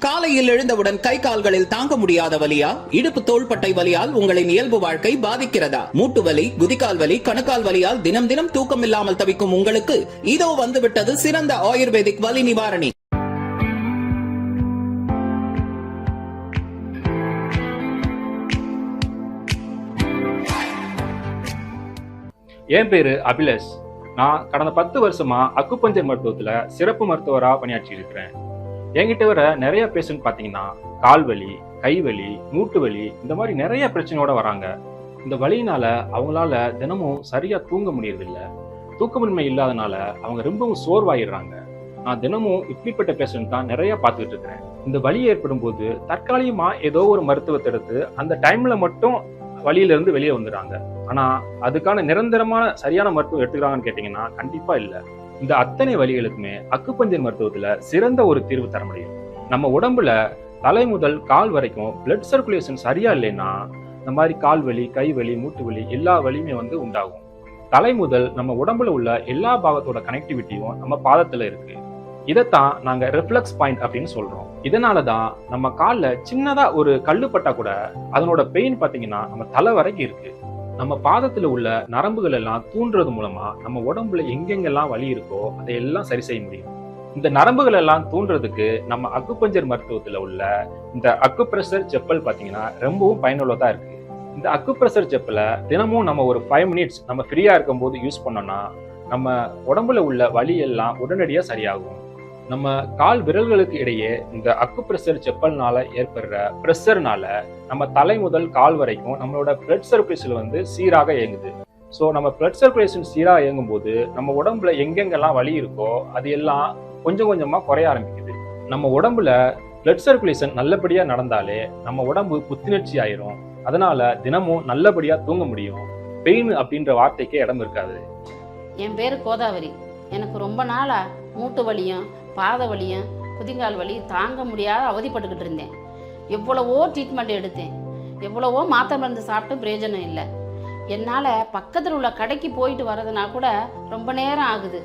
காலையில் எழுந்தவுடன் கை கால்களில் தாங்க முடியாத வலியா? இடுப்பு தோள்பட்டை வலியால் உங்களின் இயல்பு வாழ்க்கை பாதிக்கிறதா? மூட்டு வலி குதிகால் வலி கணுக்கால் வலியால் தினம் தினம் தூக்கம் இல்லாமல் தவிக்கும் உங்களுக்கு இதோ வந்துவிட்டது சிறந்த ஆயுர்வேதிக் வலி நிவாரணி. என் பேரு அபிலேஷ். நான் கடந்த பத்து வருஷமா அக்குப்பஞ்சர் மருத்துவத்துல சிறப்பு மருத்துவரா பணியாற்றி இருக்கிறேன் என்கிட்ட வர நிறைய பேஷண்ட் பார்த்தீங்கன்னா கால் வலி கை வலி மூட்டு வலி இந்த மாதிரி நிறைய பிரச்சனையோட வராங்க. இந்த வலியினால அவங்களால தினமும் சரியா தூங்க முடியறதில்ல. தூக்கமின்மை இல்லாதனால அவங்க ரொம்பவும் சோர்வாயிடுறாங்க. நான் தினமும் இப்படிப்பட்ட பேஷண்ட் தான் நிறைய பார்த்துக்கிட்டு இருக்கிறேன். இந்த வலி ஏற்படும் போது தற்காலிகமா ஏதோ ஒரு மருத்துவத்தை எடுத்து அந்த டைம்ல மட்டும் வழியிலிருந்து வெளியே வந்துடுறாங்க. ஆனா அதுக்கான நிரந்தரமான சரியான மருத்துவம் எடுத்துக்கிறாங்கன்னு கேட்டீங்கன்னா கண்டிப்பா இல்லை. இந்த அத்தனை வலிகளுக்குமே அக்குப்பஞ்சர் மருத்துவத்துல சிறந்த ஒரு தீர்வு தர முடியும். நம்ம உடம்புல தலை முதல் கால் வரைக்கும் பிளட் சர்க்குலேஷன் சரியா இல்லைன்னா இந்த மாதிரி கால் வலி கை வலி மூட்டு வலி எல்லா வலியுமே வந்து உண்டாகும். தலை முதல் நம்ம உடம்புல உள்ள எல்லா பாகத்தோட கனெக்டிவிட்டியும் நம்ம பாதத்துல இருக்கு. இதைத்தான் நாங்க ரிஃப்ளெக்ஸ் பாயிண்ட் அப்படின்னு சொல்றோம். இதனால தான் நம்ம காலில் சின்னதா ஒரு கல்லு பட்டா கூட அதனோட பெயின் பார்த்தீங்கன்னா நம்ம தலை வரைக்கும் இருக்கு. நம்ம பாதத்துல உள்ள நரம்புகள் எல்லாம் தூண்டுறது மூலமா நம்ம உடம்புல எங்கெங்கெல்லாம் வலி இருக்கோ அதையெல்லாம் சரி செய்ய முடியும். இந்த நரம்புகள் எல்லாம் தூண்டுறதுக்கு நம்ம அக்குப்பஞ்சர் மருத்துவத்துல உள்ள இந்த அக்குப்ரெஷர் செப்பல் பாத்தீங்கன்னா ரொம்பவும் பயனுள்ளதா இருக்கு. இந்த அக்குப்ரெஷர் செப்பலை தினமும் நம்ம ஒரு ஃபைவ் மினிட்ஸ் நம்ம ஃப்ரீயா இருக்கும்போது யூஸ் பண்ணோம்னா நம்ம உடம்புல உள்ள வலி எல்லாம் உடனடியா சரியாகும். நம்ம கால் விரல்களுக்கு இடையே இந்த அக்கு ப்ரெஷர் செப்பல்னால ஏற்படுற ப்ரெஷர்னால நம்ம தலை முதல் கால் வரைக்கும் நம்மளோட பிளட் சர்க்குலேஷன் வந்து சீராக இயங்குது. ஸோ நம்ம பிளட் சர்க்குலேஷன் சீராக இயங்கும் போது நம்ம உடம்புல எங்கெங்கெல்லாம் வலி இருக்கோ அது எல்லாம் கொஞ்சம் கொஞ்சமா குறைய ஆரம்பிக்குது. நம்ம உடம்புல பிளட் சர்க்குலேஷன் நல்லபடியா நடந்தாலே நம்ம உடம்பு புத்துணர்ச்சி ஆயிரும். அதனால தினமும் நல்லபடியா தூங்க முடியும். பெயின் அப்படின்ற வார்த்தைக்கே இடம் இருக்காது. என் பேர் கோதாவரி. எனக்கு ரொம்ப நாளா மூட்டு வலியும் பாத வலியும் குதிங்கால் வலி தாங்க முடியாத அவதிப்பட்டுக்கிட்டு இருந்தேன். எவ்வளவோ ட்ரீட்மெண்ட் எடுத்தேன். எவ்வளவோ மாத்திரை மருந்து சாப்பிட்டு பிரயோஜனம் இல்லை. என்னால் பக்கத்தில் உள்ள கடைக்கு போயிட்டு வர்றதுனா கூட ரொம்ப நேரம் ஆகுது.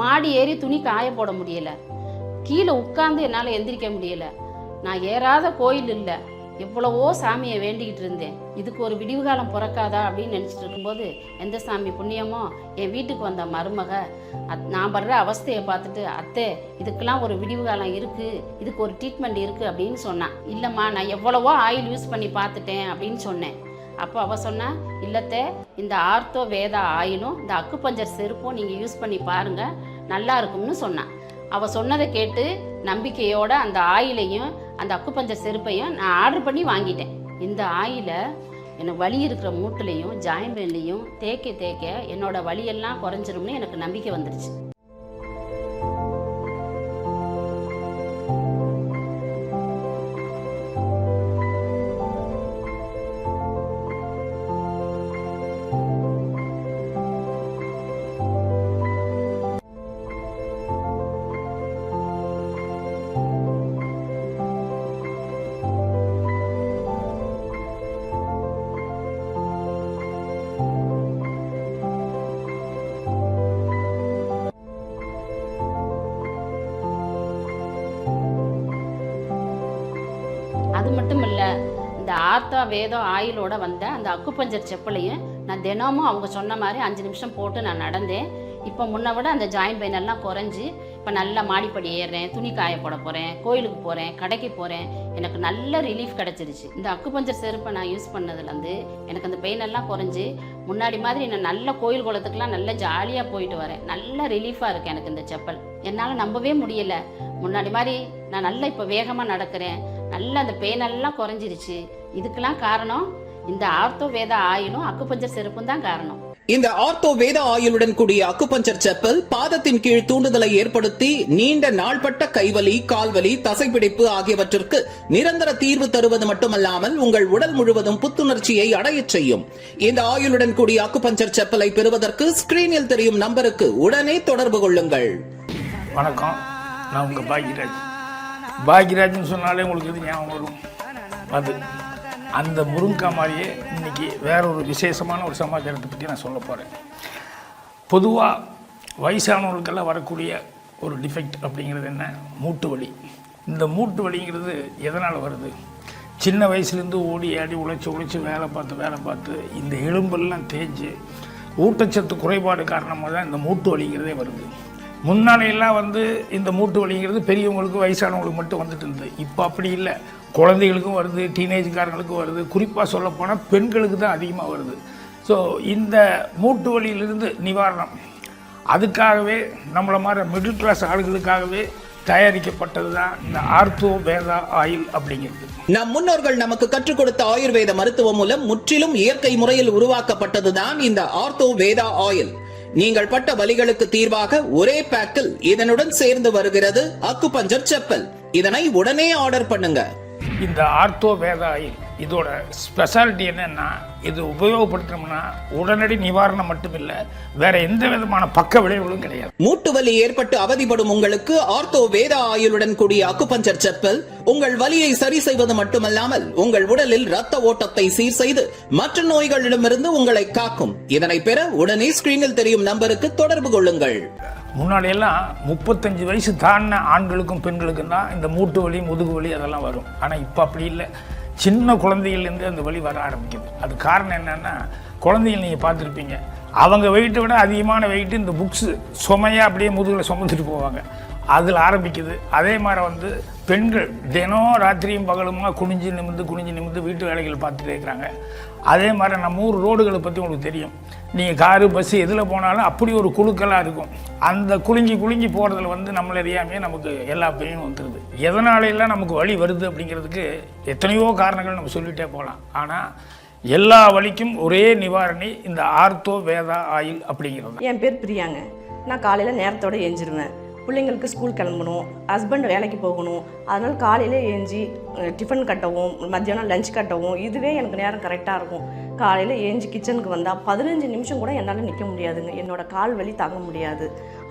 மாடி ஏறி துணி காய போட முடியலை. கீழே உட்காந்து என்னால் எந்திரிக்க முடியலை. நான் ஏறாத கோயில் இல்லை. எவ்வளவோ சாமியை வேண்டிக்கிட்டு இருந்தேன். இதுக்கு ஒரு விடிவு காலம் பிறக்காதா அப்படின்னு நினச்சிட்டு இருக்கும்போது எந்த சாமி புண்ணியமோ? என் வீட்டுக்கு வந்த மருமக. அத் நான் படுற அவஸ்தையை பார்த்துட்டு அத்தை இதுக்கெல்லாம் ஒரு விடிவு காலம் இருக்குது இதுக்கு ஒரு ட்ரீட்மெண்ட் இருக்குது அப்படின்னு சொன்னான் இல்லைம்மா நான் எவ்வளவோ ஆயில் யூஸ் பண்ணி பார்த்துட்டேன் அப்படின்னு சொன்னேன். அப்போ அவள் சொன்னால் இல்லத்தே இந்த ஆர்த்தோ வேதா ஆயிலும் இந்த அக்குப்பஞ்சர் செருப்பும் நீங்கள் யூஸ் பண்ணி பாருங்கள் நல்லா இருக்கும்னு சொன்னான் அவள் சொன்னதை கேட்டு நம்பிக்கையோட அந்த ஆயிலையும் அந்த அக்குப்பஞ்ச செருப்பையும் நான் ஆர்டர் பண்ணி வாங்கிட்டேன். இந்த ஆயிலை எனக்கு வலி இருக்கிற மூட்டுலையும் ஜாயின் பெயின்லையும் தேய்க்க தேய்க்க என்னோட வலியெல்லாம் குறைஞ்சிரும்னு எனக்கு நம்பிக்கை வந்துருச்சு. அது மட்டும் இல்லை இந்த ஆர்த்தா வேதம் ஆயிலோட வந்த அந்த அக்குப்பஞ்சர் செப்பலையும் நான் தினமும் அவங்க சொன்ன மாதிரி அஞ்சு நிமிஷம் போட்டு நான் நடந்தேன். இப்போ முன்ன விட அந்த ஜாயின் பெயின் எல்லாம் குறைஞ்சி இப்போ நல்லா மாடிப்படி ஏறுறேன் துணி காய போட போகிறேன் கோயிலுக்கு போகிறேன் கடைக்கு போகிறேன் எனக்கு நல்ல ரிலீஃப் கிடச்சிருச்சு. இந்த அக்குப்பஞ்சர் செருப்பை நான் யூஸ் பண்ணதுலேருந்து எனக்கு அந்த பெயின் எல்லாம் குறைஞ்சி முன்னாடி மாதிரி நான் நல்ல கோயில் குளத்துக்குலாம் நல்ல ஜாலியாக போயிட்டு வரேன். நல்ல ரிலீஃபாக இருக்குது எனக்கு இந்த செப்பல். என்னால் நம்பவே முடியலை. முன்னாடி மாதிரி நான் நல்லா இப்போ வேகமாக நடக்கிறேன். நல்ல அந்த பெயின் எல்லாம் குறைஞ்சிருச்சு. இதுக்கெல்லாம் காரணம் இந்த ஆர்த்தோ வேத ஆயிலும் அக்குப்பஞ்சர் செருப்பும் தான் காரணம். இந்த ஆர்த்தோ வேத ஆயுளுடன் கூடிய அக்குபஞ்சர் செப்பல் பாதத்தின் கீழ் தூண்டுதலை ஏற்படுத்தி நீண்ட நாள்பட்ட கைவலி கால்வலி தசைப்பிடிப்பு ஆகியவற்றிற்கு நிரந்தர தீர்வு தருவது மட்டுமல்லாமல் உங்கள் உடல் முழுவதும் புத்துணர்ச்சியை அடையச் செய்யும். இந்த ஆயுளுடன் கூடிய அக்குபஞ்சர் செப்பலை பெறுவதற்கு ஸ்கிரீனில் தெரியும் நம்பருக்கு உடனே தொடர்பு கொள்ளுங்கள். வணக்கம். நான் உங்கள் பாக்யராஜ் பாக்யராஜ்னு சொன்னாலே உங்களுக்கு இது ஞாபகம் வரும். அது அந்த முருங்கா மாதிரியே இன்னைக்கு வேற ஒரு விசேஷமான ஒரு சமாச்சாரத்தை பற்றி நான் சொல்ல போகிறேன் பொதுவாக வயசானவர்களுக்கெல்லாம் வரக்கூடிய ஒரு டிஃபெக்ட் அப்படிங்கிறது என்ன? மூட்டு வலி. இந்த மூட்டு வலிங்கிறது எதனால் வருது? சின்ன வயசுலேருந்து ஓடி ஆடி உழைச்சி உழைச்சி வேலை பார்த்து வேலை பார்த்து இந்த எலும்பெல்லாம் தேஞ்சு ஊட்டச்சத்து குறைபாடு காரணமாக தான் இந்த மூட்டு வலிங்கிறதே வருது. முன்னாலையெல்லாம் வந்து இந்த மூட்டு வலிங்கிறது பெரியவங்களுக்கு வயசானவங்களுக்கு மட்டும் வந்துட்டு இருந்தது. இப்போ அப்படி இல்லை. குழந்தைகளுக்கும் வருது டீனேஜ்காரங்களுக்கும் வருது. குறிப்பாக சொல்லப்போனால் பெண்களுக்கு தான் அதிகமாக வருது. ஸோ இந்த மூட்டு வலியிலிருந்து நிவாரணம். அதுக்காகவே நம்மளை மாதிரி மிடில் கிளாஸ் ஆளுகளுக்காகவே தயாரிக்கப்பட்டது தான் இந்த ஆர்த்தோ வேதா ஆயில் அப்படிங்கிறது. நம் முன்னோர்கள் நமக்கு கற்றுக் கொடுத்த ஆயுர்வேத மருத்துவம் மூலம் முற்றிலும் இயற்கை முறையில் உருவாக்கப்பட்டது தான் இந்த ஆர்த்தோ வேதா ஆயில். நீங்கள் பட்ட வலிகளுக்கு தீர்வாக ஒரே பேக்கில் இதனுடன் சேர்ந்து வருகிறது அக்குபஞ்சர் செப்பல். இதனை உடனே ஆர்டர் பண்ணுங்க. இந்த ஆர்த்தோ வேதாயில் இதோட ஸ்பெஷாலிட்டி என்னன்னா இது உபயோகப்படுத்தினோம்னா உடனடி நிவாரணம் மட்டுமில்லை வேற எந்த விதமான பக்க விளைவுகளும் கிடையாது. மூட்டு வலி ஏற்பட்டு அவதிப்படும் உங்களுக்கு ஆர்த்தோ வேத ஆயுளுடன் கூடிய அக்குபஞ்சர் செப்பல் உங்கள் வலியை சரி செய்வது மட்டுமல்லாமல் உங்கள் உடலில் ரத்த ஓட்டத்தை சீர் செய்து மற்ற நோய்களிடமிருந்து உங்களை காக்கும். இதனை பெற உடனே ஸ்கிரீனில் தெரியும் நம்பருக்கு தொடர்பு கொள்ளுங்கள். முன்னாடியெல்லாம் முப்பத்தஞ்சு வயசு தாண்டின ஆண்களுக்கும் பெண்களுக்கும் தான் இந்த மூட்டு வலி முதுகு வலி அதெல்லாம் வரும். ஆனால் இப்போ அப்படி இல்லை. சின்ன குழந்தைகள்லேருந்து அந்த வழி வர ஆரம்பிக்குது. அது காரணம் என்னென்னா குழந்தைகள் நீங்கள் பார்த்துருப்பீங்க. அவங்க வெயிட்டை விட அதிகமான வெயிட்டு இந்த புக்ஸு சுமையாக அப்படியே முதுகில் சுமந்துட்டு போவாங்க. அதில் ஆரம்பிக்குது. அதே மாதிரி வந்து பெண்கள் தினம் ராத்திரியும் பகலுமாக குனிஞ்சு நிமிந்து குனிஞ்சு நிமிந்து வீட்டு வேலைகள் பார்த்துட்டே இருக்கிறாங்க. அதே மாதிரி நம்ம ஊர் ரோடுகளை பற்றி உங்களுக்கு தெரியும். நீங்கள் காரு பஸ்ஸு எதில் போனாலும் அப்படி ஒரு குழுக்களாக இருக்கும். அந்த குலுங்கி குலுங்கி போகிறதுல வந்து நம்மள அறியாமையே நமக்கு எல்லா பெயினும் வந்துடுது எதனாலெல்லாம் நமக்கு வலி வருது அப்படிங்கிறதுக்கு எத்தனையோ காரணங்கள் நம்ம சொல்லிகிட்டே போகலாம். ஆனால் எல்லா வழிக்கும் ஒரே நிவாரணி இந்த ஆர்த்தோ வேதா ஆயில் அப்படிங்கிறது என் பேர் பிரியாங்க. நான் காலையில் நேரத்தோட ஏஞ்சிருவேன். பிள்ளைங்களுக்கு ஸ்கூல் கிளம்பணும் ஹஸ்பண்ட் வேலைக்கு போகணும் அதனால் காலையில் ஏஞ்சி டிஃபன் கட்டவும் மத்தியானம் லஞ்ச் கட்டவும் இதுவே எனக்கு நேரம் கரெக்டாக இருக்கும். காலையில் ஏஞ்சி கிச்சனுக்கு வந்தால் பதினஞ்சு நிமிஷம் கூட என்னால் நிற்க முடியாதுங்க. என்னோடய கால் வலி தாங்க முடியாது.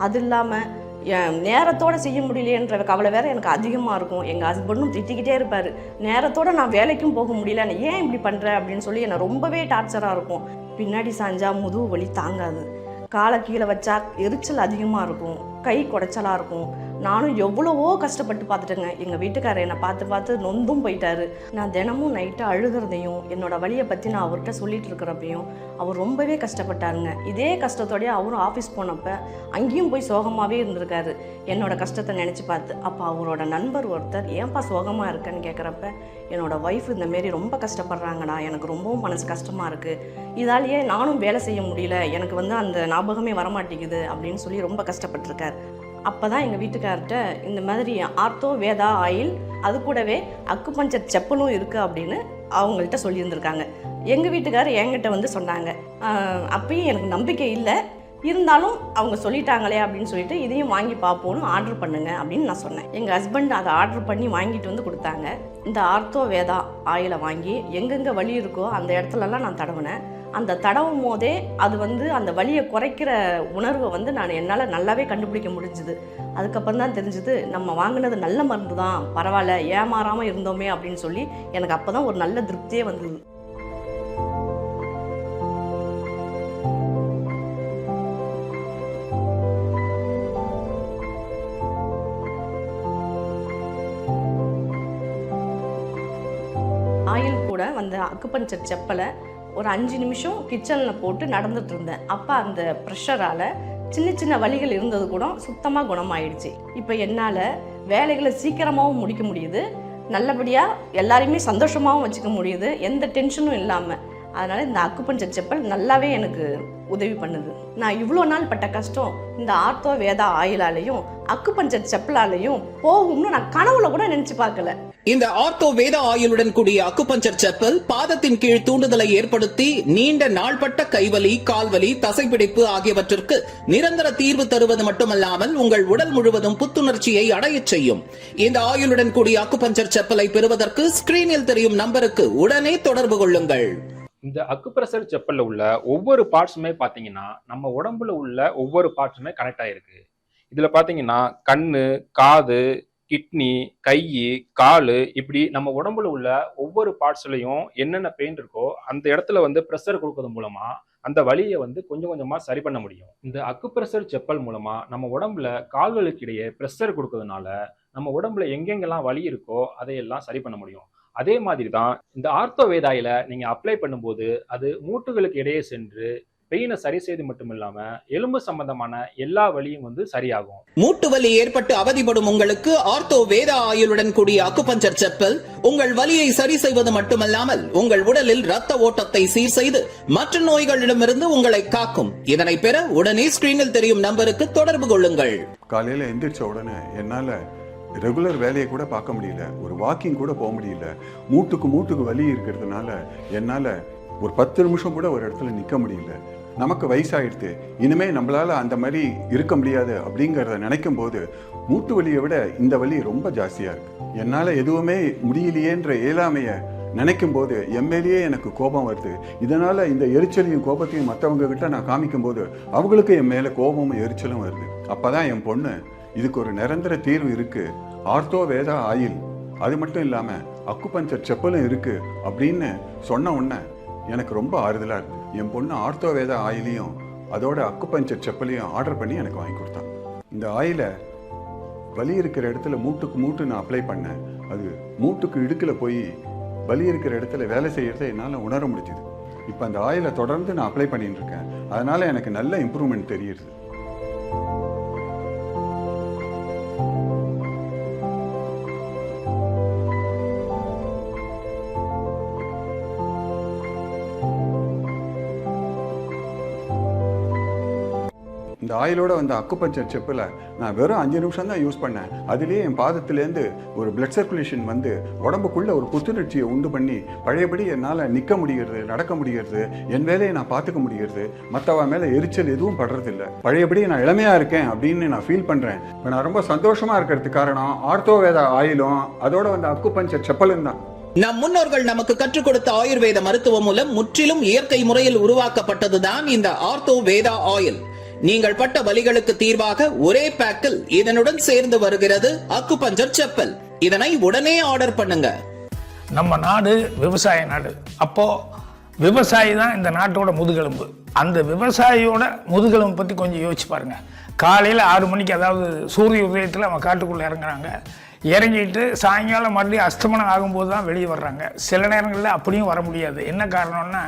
அது இல்லாமல் நேரத்தோட செய்ய முடியலையேன்ற கவலை வேற எனக்கு அதிகமாக இருக்கும். எங்கள் ஹஸ்பண்டும் திட்டிக்கிட்டே இருப்பார். நேரத்தோட நான் வேலைக்கும் போக முடியல. ஏன் இப்படி பண்ணுற அப்படின்னு சொல்லி என்னை ரொம்பவே டார்ச்சராக இருக்கும். பின்னாடி சாஞ்சா முதுகு வலி தாங்காது. காலை கீழே வச்சா எரிச்சல் அதிகமாக இருக்கும். கை குடைச்சலாக இருக்கும். நானும் எவ்வளவோ கஷ்டப்பட்டு பார்த்துட்டேங்க. எங்கள் வீட்டுக்காரர் என்னை பார்த்து பார்த்து நொந்தும் போயிட்டாரு. நான் தினமும் நைட்டு அழுகிறதையும் என்னோடய வழியை பற்றி நான் அவர்கிட்ட சொல்லிட்டு இருக்கிறப்பையும் அவர் ரொம்பவே கஷ்டப்பட்டாருங்க. இதே கஷ்டத்தோடய அவரும் ஆஃபீஸ் போனப்போ அங்கேயும் போய் சோகமாகவே இருந்திருக்காரு. என்னோடய கஷ்டத்தை நினச்சி பார்த்து அப்போ அவரோட நண்பர் ஒருத்தர் ஏன்பா சோகமாக இருக்கேன்னு கேட்குறப்ப என்னோடய ஒய்ஃப் இந்த மாரி ரொம்ப கஷ்டப்படுறாங்கடா. எனக்கு ரொம்பவும் மனசு கஷ்டமாக இருக்குது இதாலேயே நானும் வேலை செய்ய முடியல. எனக்கு வந்து அந்த ஞாபகமே வரமாட்டேங்குது. அப்படின்னு சொல்லி ரொம்ப கஷ்டப்பட்டிருக்கார். அப்போ தான் எங்கள் வீட்டுக்கார்ட்ட இந்த மாதிரி ஆர்த்தோ வேதா ஆயில் அது கூடவே அக்குபஞ்சர் செப்பலும் இருக்குது அப்படின்னு அவங்கள்ட்ட சொல்லியிருந்திருக்காங்க. எங்கள் வீட்டுக்கார் என்கிட்ட வந்து சொன்னாங்க. அப்பயும் எனக்கு நம்பிக்கை இல்லை. இருந்தாலும் அவங்க சொல்லிட்டாங்களே அப்படின்னு சொல்லிட்டு இதையும் வாங்கி பார்ப்போன்னு ஆர்டர் பண்ணுங்க அப்படின்னு நான் சொன்னேன். எங்கள் ஹஸ்பண்ட் அதை ஆர்டர் பண்ணி வாங்கிட்டு வந்து கொடுத்தாங்க. இந்த ஆர்த்தோ வேதா ஆயிலை வாங்கி எங்கெங்கே வலி இருக்கோ அந்த இடத்துலலாம் நான் தடவினேன். அந்த தடவும் போதே அது வந்து அந்த வலியை குறைக்கிற உணர்வை வந்து நான் என்னால் நல்லாவே கண்டுபிடிக்க முடிஞ்சுது. அதுக்கப்புறம் தான் தெரிஞ்சுது நம்ம வாங்கினது நல்ல மருந்து தான் பரவாயில்ல ஏமாறாமல் இருந்தோமே அப்படின்னு சொல்லி எனக்கு அப்போ தான் ஒரு நல்ல திருப்தியே வந்தது. ஆயில் கூட வந்த அக்குபஞ்சர் செப்பலை ஒரு அஞ்சு நிமிஷம் கிச்சனில் போட்டு நடந்துட்டு இருந்தேன். அப்போ அந்த ப்ரெஷரால் சின்ன சின்ன வழிகள் இருந்தது கூட சுத்தமாக குணமாயிடுச்சு. இப்போ என்னால் வேலைகளை சீக்கிரமாகவும் முடிக்க முடியுது. நல்லபடியாக எல்லாரையுமே சந்தோஷமாகவும் வச்சுக்க முடியுது. எந்த டென்ஷனும் இல்லாமல் அதனால் இந்த அக்குப்பஞ்சர் செப்பல் நல்லாவே எனக்கு உதவி பண்ணுது. நான் இவ்வளோ நாள் பட்ட கஷ்டம் இந்த ஆர்த்தோ வேதா ஆயிலாலையும் அக்குப்பஞ்சர் செப்பலாலையும் போகும்னு நான் கனவுல கூட நினச்சி பார்க்கல. இந்த ஆர்த்தோ வேத ஆயுளுடன் கூடிய அக்குபஞ்சர் செப்பல் பாதத்தின் கீழ் தூண்டுதலை ஏற்படுத்தி நீண்ட நாள்பட்ட கைவலி கால்வலி தசைப்பிடிப்பு ஆகியவற்றிற்கு நிரந்தர தீர்வு தருவது மட்டுமல்லாமல் உங்கள் உடல் முழுவதும் புத்துணர்ச்சியை அடையச் செய்யும். இந்த ஆயுளுடன் கூடிய அக்குபஞ்சர் செப்பலை பெறுவதற்கு ஸ்கிரீனில் தெரியும் நம்பருக்கு உடனே தொடர்பு கொள்ளுங்கள். இந்த அக்குப்ரெஷர் செப்பல்ல உள்ள ஒவ்வொரு பார்ட்ஸுமே பாத்தீங்கன்னா நம்ம உடம்புல உள்ள ஒவ்வொரு பார்ட்ஸுமே கனெக்ட் ஆயிருக்கு. இதுல பாத்தீங்கன்னா கண்ணு காது கிட்னி கை கால் இப்படி நம்ம உடம்புல உள்ள ஒவ்வொரு பார்ட்ஸ்லையும் என்னென்ன பெயின் இருக்கோ அந்த இடத்துல வந்து ப்ரெஷர் கொடுக்கறது மூலமா அந்த வலியை வந்து கொஞ்சம் கொஞ்சமாக சரி பண்ண முடியும். இந்த அக்கு ப்ரெஷர் செப்பல் மூலமாக நம்ம உடம்புல கால்களுக்கு இடையே ப்ரெஷர் கொடுக்கறதுனால நம்ம உடம்புல எங்கெங்கெல்லாம் வலி இருக்கோ அதையெல்லாம் சரி பண்ண முடியும். அதே மாதிரி தான் இந்த ஆர்த்தோ வேதாயில நீங்கள் அப்ளை பண்ணும்போது அது மூட்டுகளுக்கு இடையே சென்று பெயினை சரி செய்து மட்டும் இல்லாம எலும்பு சம்பந்தமான எல்லா வலியும் வந்து சரியாகும். மூட்டு வலி ஏற்பட்டு அவதிப்படும் உங்களுக்கு ஆர்த்தோ வேத ஆயுளுடன் கூடிய அக்குபஞ்சர் செப்பல் உங்கள் வலியை சரி செய்வது மட்டுமல்லாமல் உங்கள் உடலில் ரத்த ஓட்டத்தை சீர் செய்து மற்ற நோய்களிடமிருந்து உங்களை காக்கும். இதனை பெற உடனே ஸ்கிரீனில் தெரியும் நம்பருக்கு தொடர்பு கொள்ளுங்கள். காலையில் எந்திரிச்ச உடனே என்னால் ரெகுலர் வேலையை கூட பார்க்க முடியல. ஒரு வாக்கிங் கூட போக முடியல. மூட்டுக்கு மூட்டுக்கு வலி இருக்கிறதுனால என்னால் ஒரு பத்து நிமிஷம் கூட ஒரு இடத்துல நிற்க முடியல. நமக்கு வயசாயிடுது இனிமே நம்மளால அந்த மாதிரி இருக்க முடியாது அப்படிங்கிறத நினைக்கும் போது மூட்டு வலியை விட இந்த வலி ரொம்ப ஜாஸ்தியாக இருக்கு. என்னால் எதுவுமே முடியலையேன்ற இயலாமையை நினைக்கும் போது எம்எல்ஏ மேலேயே எனக்கு கோபம் வருது. இதனால இந்த எரிச்சலையும் கோபத்தையும் மற்றவங்க கிட்ட நான் காமிக்கும் போது அவங்களுக்கு என் மேலே கோபமும் எரிச்சலும் வருது. அப்பதான் என் பொண்ணு இதுக்கு ஒரு நிரந்தர தீர்வு இருக்கு. Ortho Veda oil. அது மட்டும் இல்லாமல் அக்குபஞ்சர் செப்பலும் இருக்குது அப்படின்னு சொன்ன உடனே எனக்கு ரொம்ப ஆறுதலாக இருக்குது என் பொண்ணு ஆர்த்தோவேதா ஆயிலையும் அதோட அக்குபஞ்சர் செப்பலையும் ஆர்டர் பண்ணி எனக்கு வாங்கி கொடுத்தான் இந்த ஆயிலை வலி இருக்கிற இடத்துல மூட்டுக்கு மூட்டு நான் அப்ளை பண்ணேன். அது மூட்டுக்கு இடுக்கில் போய் வலி இருக்கிற இடத்துல வேலை செய்கிறத என்னால் உணர முடிஞ்சுது. இப்போ அந்த ஆயிலை தொடர்ந்து நான் அப்ளை பண்ணிட்டு இருக்கேன். எனக்கு நல்ல இம்ப்ரூவ்மெண்ட் தெரியுது. ஆயிலோட வந்த அக்குப்பஞ்சர் செப்பில் நான் வெறும் அஞ்சு நிமிஷம் தான் யூஸ் பண்ணேன். அதுலேயே என் பாதத்துலேருந்து ஒரு பிளட் சர்க்குலேஷன் வந்து உடம்புக்குள்ள ஒரு புத்துணர்ச்சியை உண்டு பண்ணி பழையபடி என்னால் நிற்க முடிகிறது நடக்க முடிகிறது என் வேலையை நான் பார்த்துக்க முடிகிறது மற்றவ மேலே எரிச்சல் எதுவும் படுறதில்ல. பழையபடி நான் இளமையாக இருக்கேன் அப்படின்னு நான் ஃபீல் பண்ணுறேன் இப்போ நான் ரொம்ப சந்தோஷமாக இருக்கிறதுக்கு காரணம் ஆர்த்தோவேத ஆயிலும் அதோட வந்த அக்குப்பஞ்சர் செப்பலும் தான். நம் முன்னோர்கள் நமக்கு கற்றுக் கொடுத்த ஆயுர்வேத மருத்துவம் மூலம் முற்றிலும் இயற்கை முறையில் உருவாக்கப்பட்டதுதான் இந்த ஆர்த்தோ வேதா ஆயில். நீங்கள் பட்ட வலிகளுக்கு தீர்வாக ஒரே பேக்கில் இதனுடன் சேர்ந்து வருகிறது அக்குபஞ்சர் செப்பல். இதனை உடனே ஆர்டர் பண்ணுங்க. நம்ம நாடு விவசாய நாடு. அப்போ விவசாயி தான் இந்த நாட்டோட முதுகெலும்பு. அந்த விவசாயியோட முதுகெலும்பு பற்றி கொஞ்சம் யோசிச்சு பாருங்க. காலையில் ஆறு மணிக்கு அதாவது சூரிய உதயத்தில் அவன் காட்டுக்குள்ளே இறங்குறாங்க. இறங்கிட்டு சாயங்காலம் மறுபடியும் அஸ்தமனம் ஆகும்போது தான் வெளியே வர்றாங்க. சில நேரங்களில் அப்படியும் வர முடியாது. என்ன காரணம்னா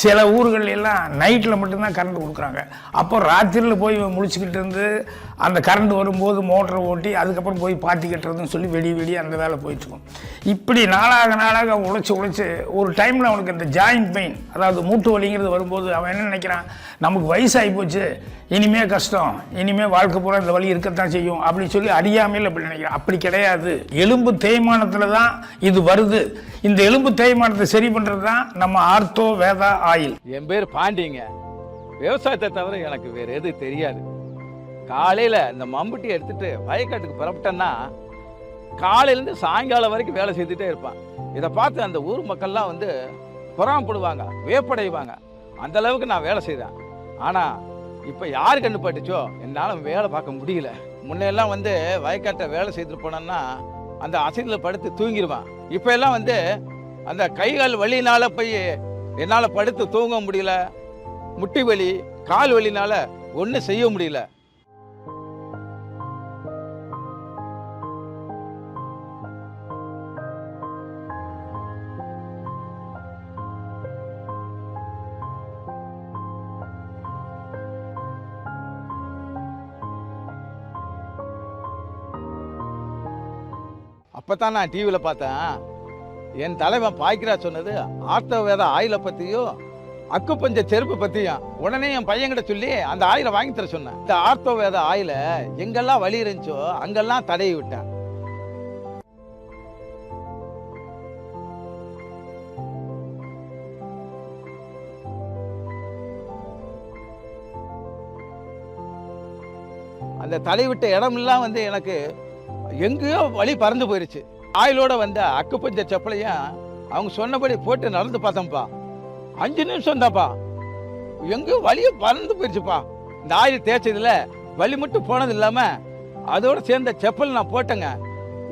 சில ஊர்கள் எல்லாம் நைட்டில் மட்டும்தான் கரண்ட் கொடுக்குறாங்க. அப்போ ராத்திரியில் போய் முடிச்சுக்கிட்டு இருந்து அந்த கரண்ட் வரும்போது மோட்டரை ஓட்டி அதுக்கப்புறம் போய் பாத்தி கட்டுறதுன்னு சொல்லி வெடி வெடி அந்த வேலை போயிட்டுருக்கும் இப்படி நாளாக நாளாக உழைச்சி உழைச்சி ஒரு டைமில் அவனுக்கு இந்த ஜாயிண்ட் பெயின் அதாவது மூட்டு வலிங்கிறது வரும்போது அவன் என்ன நினைக்கிறான்? நமக்கு வயசாகி போச்சு. இனிமே கஷ்டம் இனிமே வாழ்க்கை பூரா இந்த வழி இருக்கத்தான் செய்யும் அப்படின்னு சொல்லி அறியாமையில் அப்படி நினைக்கிறேன். அப்படி கிடையாது. எலும்பு தேய்மானத்தில் தான் இது வருது. இந்த எலும்பு தேய்மானத்தை சரி பண்ணுறது தான் நம்ம ஆர்த்தோ வேதா ஆயில். என் பேர் பாண்டிங்க. விவசாயத்தை தவிர எனக்கு வேற எது தெரியாது. காலையில் இந்த மம்புட்டி எடுத்துட்டு வயக்காட்டுக்கு புறப்பட்டேன்னா காலையிலேருந்து சாயங்காலம் வரைக்கும் வேலை செய்துட்டே இருப்பான். இதை பார்த்து அந்த ஊர் மக்கள்லாம் வந்து புறாமப்படுவாங்க வேப்படைவாங்க அந்த அளவுக்கு நான் வேலை செய்தேன் ஆனால் இப்போ யார் கண்ணு பட்டுச்சோ? என்னால் வேலை பார்க்க முடியல. முன்னையெல்லாம் வந்து வயக்காட்டை வேலை செய்துட்டு போனேன்னா அந்த அசைதில் படுத்து தூங்கிடுவான் இப்போ எல்லாம் வந்து அந்த கைகால் வலினால போய் என்னால் படுத்து தூங்க முடியல. முட்டி வலி கால் வலினால ஒன்றும் செய்ய முடியல. அப்போ தான் நான் டிவியில் பார்த்தேன். என் தலைவன் பாய்க்கிறா சொன்னது ஆர்த்தவ வேத ஆயிலை பற்றியும் பஞ்ச செருப்பு பற்றியும் உடனே என் பையன்கிட்ட சொல்லி அந்த ஆயிலை வாங்கி தர சொன்னேன். இந்த ஆர்த்தவ வேத எங்கெல்லாம் வழி இருந்துச்சோ அங்கெல்லாம் தடையை விட்டேன். அந்த தலைவிட்ட விட்ட இடமெல்லாம் வந்து எனக்கு எங்கேயோ வழி பறந்து போயிருச்சு. ஆயிலோட வந்த அக்குப்பஞ்ச செப்பலையும் அவங்க சொன்னபடி போட்டு நடந்து பார்த்தோம்ப்பா. அஞ்சு நிமிஷம் தான்ப்பா. எங்கேயோ வலியே பறந்து போயிருச்சுப்பா. இந்த ஆயில் தேய்ச்சதுல வலி மட்டும் போனது இல்லாமல் அதோட சேர்ந்த செப்பல் நான் போட்டேங்க.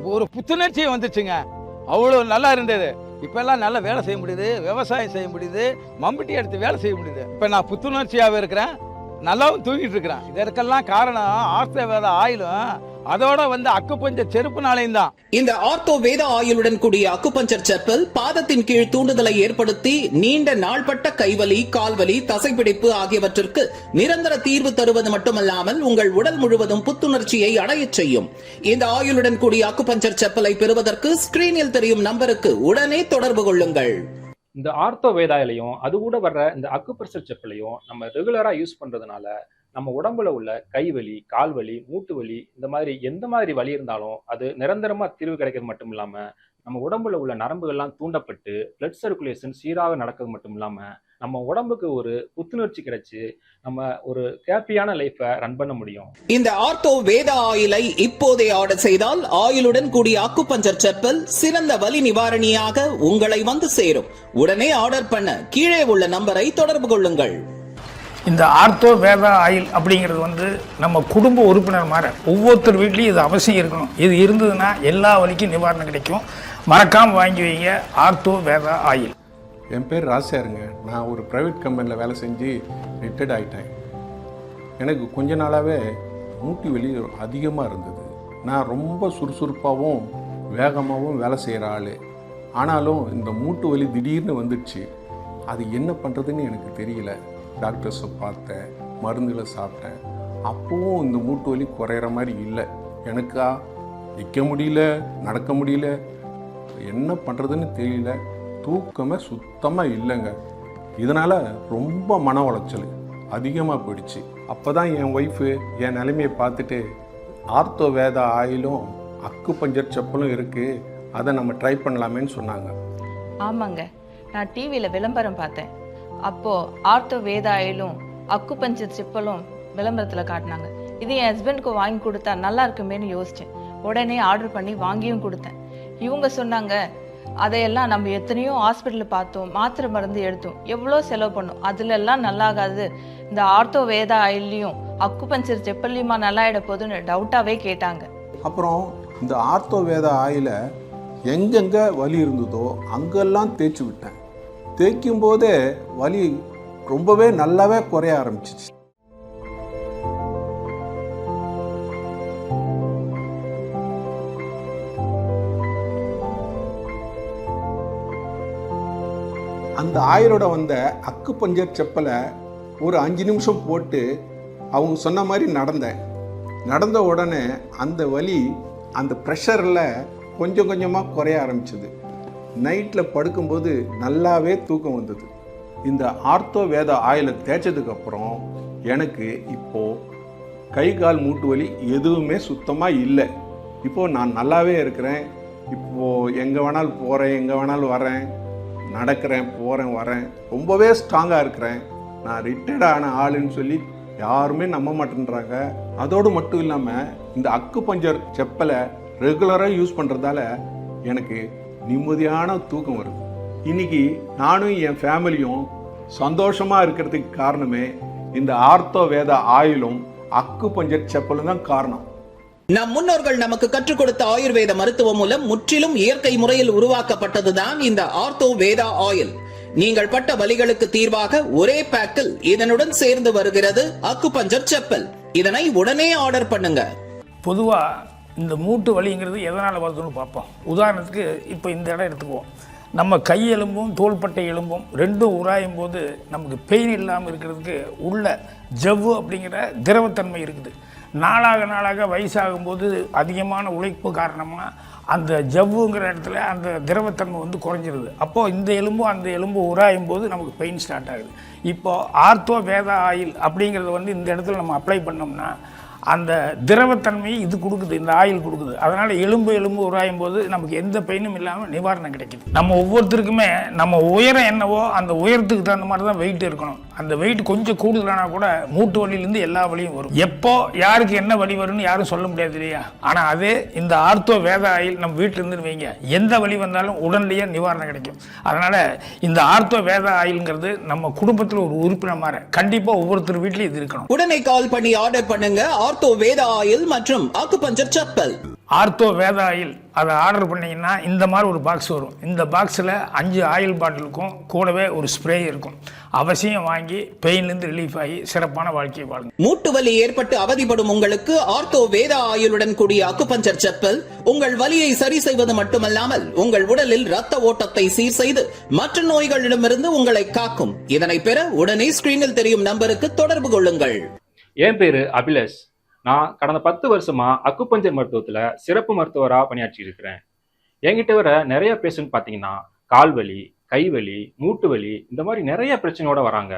ஒரு புத்துணர்ச்சியும் வந்துச்சுங்க. அவ்வளோ நல்லா இருந்தது. இப்போல்லாம் நல்லா வேலை செய்ய முடியுது. விவசாயம் செய்ய முடியுது. மம்பட்டி எடுத்து வேலை செய்ய முடியுது. இப்போ நான் புத்துணர்ச்சியாகவே இருக்கிறேன். நல்லாவும் தூங்கிட்டு இருக்கிறேன். இதற்கெல்லாம் காரணம் ஆர்த்த ஆயிலும் அதோட வந்து அக்குப்பஞ்ச செருப்புனாலையும் தான். இந்த ஆர்த்தோ வேத ஆயுளுடன் கூடிய அக்குபஞ்சர் செப்பல் பாதத்தின் கீழ் தூண்டுதலை ஏற்படுத்தி நீண்ட நாள்பட்ட கைவலி கால்வலி தசைப்பிடிப்பு ஆகியவற்றிற்கு நிரந்தர தீர்வு தருவது மட்டுமல்லாமல் உங்கள் உடல் முழுவதும் புத்துணர்ச்சியை அடையச் செய்யும். இந்த ஆயுளுடன் கூடிய அக்குபஞ்சர் செப்பலை பெறுவதற்கு ஸ்கிரீனில் தெரியும் நம்பருக்கு உடனே தொடர்பு கொள்ளுங்கள். இந்த ஆர்த்தோ வேதாயிலையும் அது கூட வர்ற இந்த அக்குப்ரெஷர் செப்பலையும் நம்ம ரெகுலரா யூஸ் பண்றதுனால நம்ம உடம்புல உள்ள கைவலி கால்வலி மூட்டு வலி இந்த மாதிரி எந்த மாதிரி வலி இருந்தாலும் அது நிரந்தரமா தீர்வு கிடைக்கிறது மட்டும் இல்லாம நம்ம உடம்புல உள்ள நரம்புகள்லாம் தூண்டப்பட்டு பிளட் சர்க்குலேஷன் சீராக நடக்கிறது மட்டும் இல்லாம நம்ம உடம்புக்கு ஒரு புத்துணர்ச்சி கிடைச்சு நம்ம ஒரு ஹாப்பியான லைஃபை ரன் பண்ண முடியும். இந்த ஆர்த்தோ வேத ஆயிலை இப்போதே ஆர்டர் செய்தால் ஆயிலுடன் கூடிய அக்குபஞ்சர் செப்பல் சிறந்த வலி நிவாரணியாக உங்களை வந்து சேரும். உடனே ஆர்டர் பண்ண கீழே உள்ள நம்பரை தொடர்பு கொள்ளுங்கள். இந்த ஆர்த்தோ வேதா ஆயில் அப்படிங்கிறது வந்து நம்ம குடும்ப உறுப்பினர் மாற ஒவ்வொருத்தர் வீட்லேயும் இது அவசியம் இருக்கணும். இது இருந்ததுன்னா எல்லா வலிக்கும் நிவாரணம் கிடைக்கும். மறக்காமல் வாங்கி வைங்க ஆர்த்தோ வேதா ஆயில். என் பேர் ராசியாருங்க. நான் ஒரு ப்ரைவேட் கம்பெனியில் வேலை செஞ்சு ரிட்டையர்ட் ஆகிட்டேன் எனக்கு கொஞ்ச நாளாகவே மூட்டி வலி அதிகமாக இருந்தது. நான் ரொம்ப சுறுசுறுப்பாகவும் வேகமாகவும் வேலை செய்கிற ஆள். ஆனாலும் இந்த மூட்டு வலி திடீர்னு வந்துடுச்சு. அது என்ன பண்ணுறதுன்னு எனக்கு தெரியல. டாக்டர்ஸை பார்த்தேன் மருந்துகளை சாப்பிட்டேன். அப்போவும் இந்த மூட்டு வலி குறையிற மாதிரி இல்லை. எனக்கா? நிற்க முடியல நடக்க முடியல. என்ன பண்ணுறதுன்னு தெரியல. தூக்கமே சுத்தமாக இல்லைங்க. இதனால் ரொம்ப மன உளைச்சல் அதிகமாக போயிடுச்சு. அப்போ தான் என் ஒய்ஃபு என் நிலைமையை பார்த்துட்டு ஆர்த்தோ வேத ஆயிலும் அக்கு பஞ்சர் செப்பலும் இருக்குது அதை நம்ம ட்ரை பண்ணலாமேன்னு சொன்னாங்க. ஆமாங்க. நான் டிவியில் விளம்பரம் பார்த்தேன். அப்போது ஆர்த்தோ வேதாயிலும் அக்குபஞ்சர் சிப்பலும் விளம்பரத்தில் காட்டினாங்க. இது என் ஹஸ்பண்டுக்கு வாங்கி கொடுத்தா நல்லா இருக்குமேன்னு யோசித்தேன் உடனே ஆர்டர் பண்ணி வாங்கியும் கொடுத்தேன். இவங்க சொன்னாங்க அதையெல்லாம் நம்ம எத்தனையோ ஹாஸ்பிட்டலில் பார்த்தோம். மாத்திரை மருந்து எடுத்தோம். எவ்வளோ செலவு பண்ணோம். அதிலெல்லாம் நல்லாகாது. இந்த ஆர்த்தோ வேதா ஆயில்லையும் அக்குபஞ்சர் செப்பல்லையுமா நல்லாயிட போதுன்னு டவுட்டாகவே கேட்டாங்க. அப்புறம் இந்த ஆர்த்தோ வேதா ஆயில எங்கெங்கே வலி இருந்ததோ அங்கெல்லாம் தேய்ச்சி விட்டேன். தேய்க்கும் போதே வலி ரொம்பவே நல்லாவே குறைய ஆரம்பிச்சிச்சு. அந்த ஆயரோட வந்த அக்கு பஞ்சர் செப்பலை ஒரு அஞ்சு நிமிஷம் போட்டு அவங்க சொன்ன மாதிரி நடந்தேன். நடந்த உடனே அந்த வலி அந்த ப்ரெஷரில் கொஞ்சம் கொஞ்சமாக குறைய ஆரம்பிச்சது. நைட்டில் படுக்கும்போது நல்லாவே தூக்கம் வந்தது. இந்த ஆர்த்தோ வேத ஆயிலை தேய்ச்சதுக்கப்புறம் எனக்கு இப்போது கை கால் மூட்டு வலி எதுவுமே சுத்தமாக இல்லை. இப்போது நான் நல்லாவே இருக்கிறேன். இப்போது எங்கே வேணாலும் போகிறேன் எங்கே வேணாலும் வரேன் நடக்கிறேன் போகிறேன் வரேன். ரொம்பவே ஸ்ட்ராங்காக இருக்கிறேன். நான் ரிட்டையர்ட் ஆன ஆளுன்னு சொல்லி யாருமே நம்ப மாட்டேன்றாங்க. அதோடு மட்டும் இல்லாமல் இந்த அக்கு பஞ்சர் செப்பலை ரெகுலராக யூஸ் பண்ணுறதால எனக்கு நிம்மதியான தூக்கம் வருது இன்னைக்கு நானும் என் ஃபேமிலியும் சந்தோஷமாக இருக்கிறதுக்கு காரணமே இந்த ஆர்த்தோ வேத ஆயிலும் அக்கு பஞ்சர் செப்பலும் தான் காரணம். நம் முன்னோர்கள் நமக்கு கற்றுக் கொடுத்த ஆயுர்வேத மருத்துவம் மூலம் முற்றிலும் இயற்கை முறையில் உருவாக்கப்பட்டதுதான் இந்த ஆர்த்தோ வேதா ஆயில். நீங்கள் பட்ட வலிகளுக்கு தீர்வாக ஒரே பேக்கில் இதனுடன் சேர்ந்து வருகிறது அக்குபஞ்சர் செப்பல். இதனை உடனே ஆர்டர் பண்ணுங்க. பொதுவாக இந்த மூட்டு வலிங்கிறது எதனால் வருதுன்னு பார்ப்போம். உதாரணத்துக்கு இப்போ இந்த இடம் எடுத்துக்குவோம். நம்ம கை எலும்பும் தோள்பட்டை எலும்பும் ரெண்டும் உராயும் போது நமக்கு பெயின் இல்லாமல் இருக்கிறதுக்கு உள்ள ஜவ்வு அப்படிங்கிற திரவத்தன்மை இருக்குது. நாளாக நாளாக வயசாகும்போது அதிகமான உழைப்பு காரணமாக அந்த ஜவ்வுங்கிற இடத்துல அந்த திரவத்தன்மை வந்து குறைஞ்சிருது. அப்போது இந்த எலும்பும் அந்த எலும்பு உராயும் போது நமக்கு பெயின் ஸ்டார்ட் ஆகுது. இப்போது ஆர்த்தோ வேதா ஆயில் அப்படிங்கிறத வந்து இந்த இடத்துல நம்ம அப்ளை பண்ணோம்னா அந்த திரவத்தன்மையை இது கொடுக்குது இந்த ஆயில் கொடுக்குது. அதனால் எலும்பு எலும்பு உராயும் போது நமக்கு எந்த பெயினும் இல்லாமல் நிவாரணம் கிடைக்குது. நம்ம ஒவ்வொருத்தருக்குமே நம்ம உயரம் என்னவோ அந்த உயரத்துக்கு தகுந்த மாதிரி தான் வெயிட் இருக்கணும். அந்த வெயிட் கொஞ்சம் கூடுதலானா கூட மூட்டு வலியிலேருந்து எல்லா வலியும் வரும். எப்போ யாருக்கு என்ன வலி வரும்னு யாரும் சொல்ல முடியாது இல்லையா? ஆனால் அதே இந்த ஆர்த்தோ வேத ஆயில் நம்ம வீட்டில் இருந்து வைங்க. எந்த வலி வந்தாலும் உடனடியே நிவாரணம் கிடைக்கும். அதனால் இந்த ஆர்த்தோ வேத ஆயில்ங்கிறது நம்ம குடும்பத்தில் ஒரு உறுப்பினர் மாதிரி கண்டிப்பாக ஒவ்வொருத்தர் வீட்லையும் இது இருக்கணும். உடனே கால் பண்ணி ஆர்டர் பண்ணுங்க. ஆர்த்தோ வேத ஆயில் மற்றும் acupuncture chappal. Ortho Veda oil அதை ஆர்டர் பண்ணிங்கன்னா இந்த மாதிரி ஒரு பாக்ஸ் வரும். இந்த பாக்ஸில் அஞ்சு ஆயில் பாட்டிலுக்கும் கூடவே ஒரு ஸ்ப்ரே இருக்கும். அவசியம் வாங்கி பெயின்லேருந்து ரிலீஃப் ஆகி சிறப்பான வாழ்க்கையை வாழுங்க. மூட்டு வலி ஏற்பட்டு அவதிப்படும் உங்களுக்கு ஆர்த்தோ வேத ஆயுளுடன் கூடிய அக்குபஞ்சர் செப்பல் உங்கள் வலியை சரி செய்வது மட்டுமல்லாமல் உங்கள் உடலில் ரத்த ஓட்டத்தை சீர் செய்து மற்ற நோய்களிடமிருந்து உங்களை காக்கும். இதனை பெற உடனே ஸ்கிரீனில் தெரியும் நம்பருக்கு தொடர்பு கொள்ளுங்கள். என் பேரு அபிலேஷ். நான் கடந்த பத்து வருஷமா அக்குப்பஞ்சர் மருத்துவத்துல சிறப்பு மருத்துவராக பணியாற்றி இருக்கிறேன் என்கிட்ட வர நிறைய பேஷண்ட் பாத்தீங்கன்னா கால் வலி கை வலி மூட்டு வலி இந்த மாதிரி நிறைய பிரச்சனையோட வராங்க.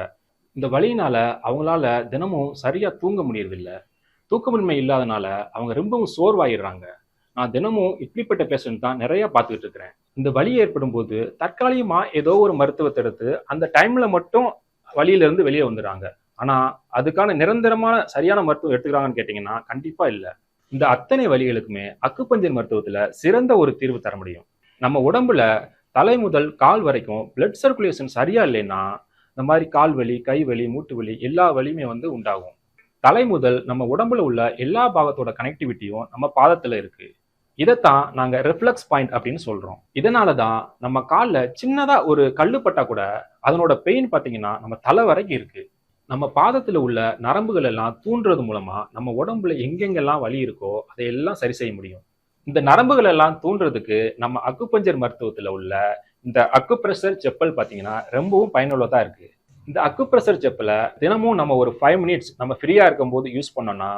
இந்த வலியினால அவங்களால தினமும் சரியா தூங்க முடியறதில்லை. தூக்கமின்மை இல்லாதனால அவங்க ரொம்பவும் சோர்வாயிடுறாங்க. நான் தினமும் இப்படிப்பட்ட பேஷண்ட் தான் நிறைய பார்த்துக்கிட்டு இருக்கிறேன். இந்த வலி ஏற்படும் போது தற்காலிகமா ஏதோ ஒரு மருத்துவத்தை எடுத்து அந்த டைம்ல மட்டும் வழியிலிருந்து வெளியே வந்துடுறாங்க. ஆனா அதுக்கான நிரந்தரமான சரியான மருத்துவம் எடுத்துக்கிறாங்கன்னு கேட்டீங்கன்னா கண்டிப்பா இல்ல. இந்த அத்தனை வழிகளுக்குமே அக்குப்பஞ்சர் மருத்துவத்துல சிறந்த ஒரு தீர்வு தர முடியும். நம்ம உடம்புல தலை முதல் கால் வரைக்கும் பிளட் சர்க்குலேஷன் சரியா இல்லைன்னா இந்த மாதிரி கால் வலி கை வலி மூட்டு வலி எல்லா வலியுமே வந்து உண்டாகும். தலை முதல் நம்ம உடம்புல உள்ள எல்லா பாகத்தோட கனெக்டிவிட்டியும் நம்ம பாதத்துல இருக்கு. இதைத்தான் நாங்க ரிஃப்ளெக்ஸ் பாயிண்ட் அப்படின்னு சொல்றோம். இதனால தான் நம்ம காலில் சின்னதா ஒரு கல் பட்டா கூட அதனோட பெயின் பார்த்தீங்கன்னா நம்ம தலை வரைக்கும் இருக்கு. நம்ம பாதத்தில் உள்ள நரம்புகள் எல்லாம் தூண்டுறது மூலமா நம்ம உடம்புல எங்கெங்கெல்லாம் வலி இருக்கோ அதையெல்லாம் சரி செய்ய முடியும். இந்த நரம்புகள் எல்லாம் தூண்டுறதுக்கு நம்ம அக்குப்பஞ்சர் மருத்துவத்தில் உள்ள இந்த அக்குப்ரெஷர் செப்பல் பார்த்தீங்கன்னா ரொம்பவும் பயனுள்ளதாக இருக்கு. இந்த அக்குப்ரெஷர் செப்பலை தினமும் நம்ம ஒரு ஃபைவ் மினிட்ஸ் நம்ம ஃப்ரீயாக இருக்கும்போது யூஸ் பண்ணோன்னா